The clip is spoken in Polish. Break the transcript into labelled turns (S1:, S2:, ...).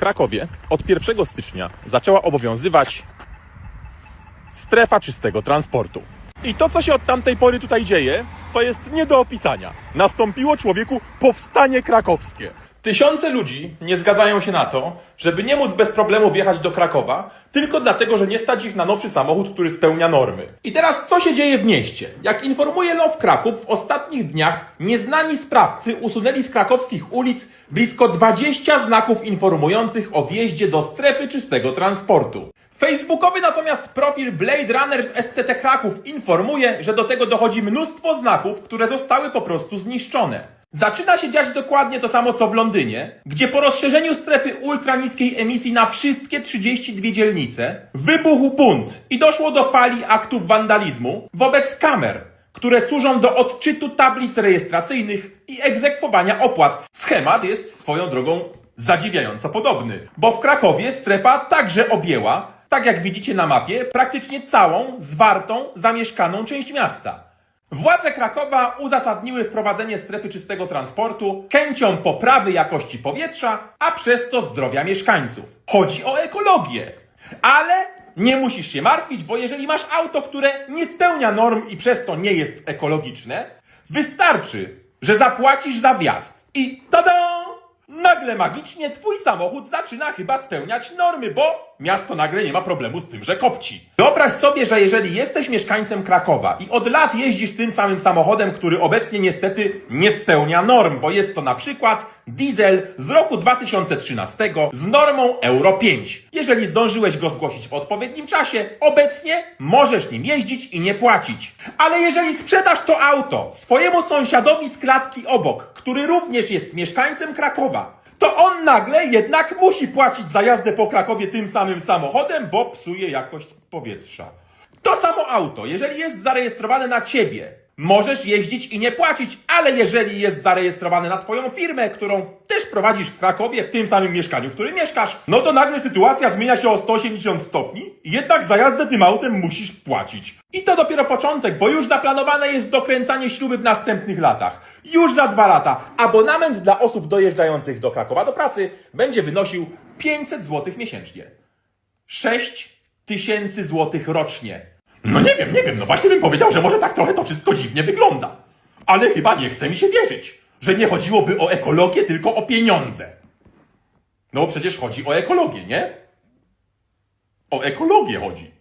S1: Krakowie od 1 stycznia zaczęła obowiązywać strefa czystego transportu. I to, co się od tamtej pory tutaj dzieje, to jest nie do opisania. Nastąpiło człowieku powstanie krakowskie. Tysiące ludzi nie zgadzają się na to, żeby nie móc bez problemu wjechać do Krakowa, tylko dlatego, że nie stać ich na nowszy samochód, który spełnia normy. I teraz co się dzieje w mieście? Jak informuje Love Kraków, w ostatnich dniach nieznani sprawcy usunęli z krakowskich ulic blisko 20 znaków informujących o wjeździe do strefy czystego transportu. Facebookowy natomiast profil Blade Runners SCT Kraków informuje, że do tego dochodzi mnóstwo znaków, które zostały po prostu zniszczone. Zaczyna się dziać dokładnie to samo co w Londynie, gdzie po rozszerzeniu strefy ultraniskiej emisji na wszystkie 32 dzielnice wybuchł bunt i doszło do fali aktów wandalizmu wobec kamer, które służą do odczytu tablic rejestracyjnych i egzekwowania opłat. Schemat jest swoją drogą zadziwiająco podobny, bo w Krakowie strefa także objęła, tak jak widzicie na mapie, praktycznie całą, zwartą, zamieszkaną część miasta. Władze Krakowa uzasadniły wprowadzenie strefy czystego transportu chęcią poprawy jakości powietrza, a przez to zdrowia mieszkańców. Chodzi o ekologię. Ale nie musisz się martwić, bo jeżeli masz auto, które nie spełnia norm i przez to nie jest ekologiczne, wystarczy, że zapłacisz za wjazd. I tada! Nagle magicznie twój samochód zaczyna chyba spełniać normy, bo miasto nagle nie ma problemu z tym, że kopci. Wyobraź sobie, że jeżeli jesteś mieszkańcem Krakowa i od lat jeździsz tym samym samochodem, który obecnie niestety nie spełnia norm, bo jest to na przykład diesel z roku 2013 z normą Euro 5. Jeżeli zdążyłeś go zgłosić w odpowiednim czasie, obecnie możesz nim jeździć i nie płacić. Ale jeżeli sprzedasz to auto swojemu sąsiadowi z klatki obok, który również jest mieszkańcem Krakowa, to on nagle jednak musi płacić za jazdę po Krakowie tym samym samochodem, bo psuje jakość powietrza. To samo auto, jeżeli jest zarejestrowane na ciebie, możesz jeździć i nie płacić, ale jeżeli jest zarejestrowane na twoją firmę, którą prowadzisz w Krakowie, w tym samym mieszkaniu, w którym mieszkasz, no to nagle sytuacja zmienia się o 180 stopni jednak za jazdę tym autem musisz płacić. I to dopiero początek, bo już zaplanowane jest dokręcanie śruby w następnych latach. Już za dwa lata abonament dla osób dojeżdżających do Krakowa do pracy będzie wynosił 500 zł miesięcznie. 6 tysięcy złotych rocznie. No nie wiem, nie wiem, no właśnie bym powiedział, że może tak trochę to wszystko dziwnie wygląda. Ale chyba nie chce mi się wierzyć, że nie chodziłoby o ekologię, tylko o pieniądze. No przecież chodzi o ekologię, nie? O ekologię chodzi.